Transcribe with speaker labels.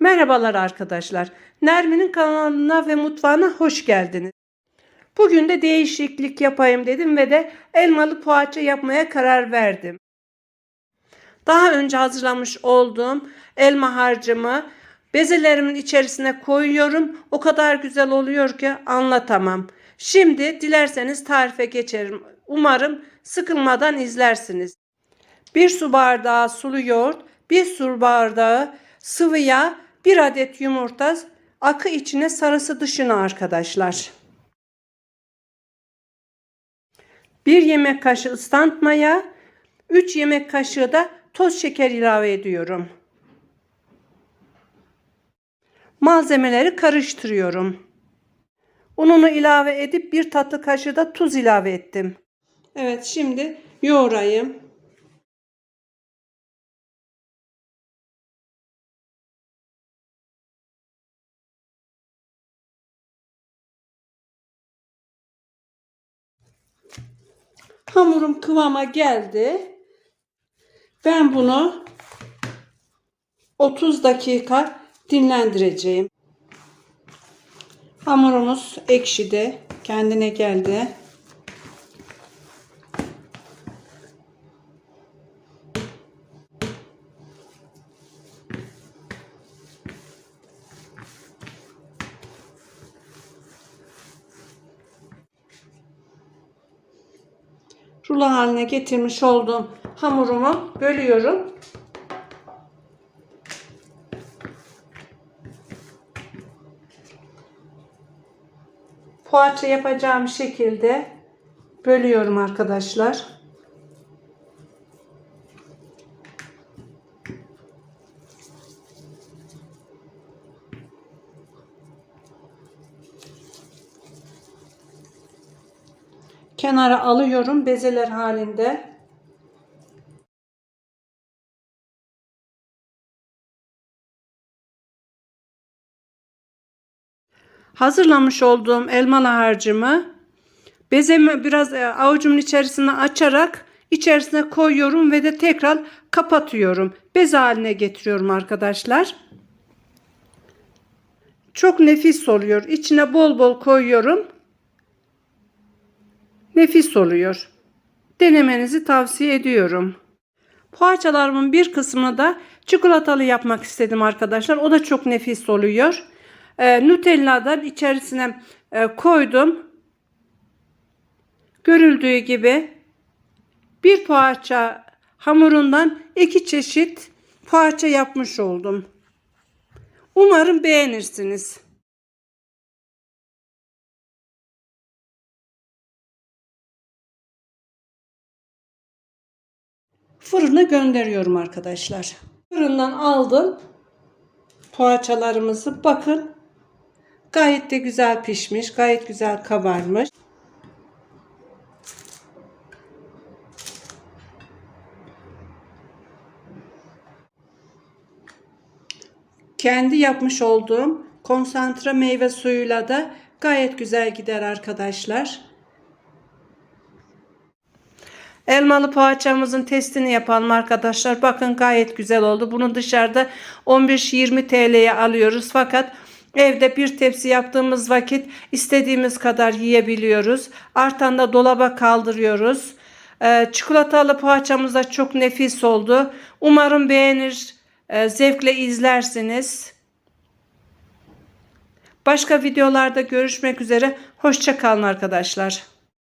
Speaker 1: Merhabalar arkadaşlar. Nermin'in kanalına ve mutfağına hoş geldiniz. Bugün de değişiklik yapayım dedim ve de elmalı poğaça yapmaya karar verdim. Daha önce hazırlamış olduğum elma harcımı bezelerimin içerisine koyuyorum. O kadar güzel oluyor ki anlatamam. Şimdi dilerseniz tarife geçerim. Umarım sıkılmadan izlersiniz. 1 su bardağı sulu yoğurt, 1 su bardağı sıvı yağ, 1 adet yumurta, akı içine sarısı dışına arkadaşlar. 1 yemek kaşığı ıslant maya, 3 yemek kaşığı da toz şeker ilave ediyorum. Malzemeleri karıştırıyorum. Ununu ilave edip bir tatlı kaşığı da tuz ilave ettim. Evet şimdi yoğurayım. Hamurum kıvama geldi. Ben bunu 30 dakika dinlendireceğim. Hamurumuz ekşidi. Kendine geldi. Rulo haline getirmiş olduğum hamurumu bölüyorum. Poğaça yapacağım şekilde bölüyorum arkadaşlar. Kenara alıyorum bezeler halinde. Hazırlamış olduğum elmalı harcımı bezemi biraz e, avucumun içerisine açarak içerisine koyuyorum ve de tekrar kapatıyorum. Bez haline getiriyorum arkadaşlar. Çok nefis oluyor. İçine bol bol koyuyorum nefis oluyor. Denemenizi tavsiye ediyorum. Poğaçalarımın bir kısmını da çikolatalı yapmak istedim arkadaşlar. O da çok nefis oluyor. E, Nutella'dan içerisine e, koydum. Görüldüğü gibi bir poğaça hamurundan iki çeşit poğaça yapmış oldum. Umarım beğenirsiniz. Fırına gönderiyorum arkadaşlar. Fırından aldım poğaçalarımızı. Bakın gayet de güzel pişmiş. Gayet güzel kabarmış. Kendi yapmış olduğum konsantre meyve suyuyla da gayet güzel gider arkadaşlar. Elmalı poğaçamızın testini yapalım arkadaşlar. Bakın gayet güzel oldu. Bunu dışarıda 15-20 TL'ye alıyoruz. Fakat evde bir tepsi yaptığımız vakit istediğimiz kadar yiyebiliyoruz. Artan da dolaba kaldırıyoruz. Ee, çikolatalı poğaçamız da çok nefis oldu. Umarım beğenir, e, zevkle izlersiniz. Başka videolarda görüşmek üzere. Hoşçakalın arkadaşlar.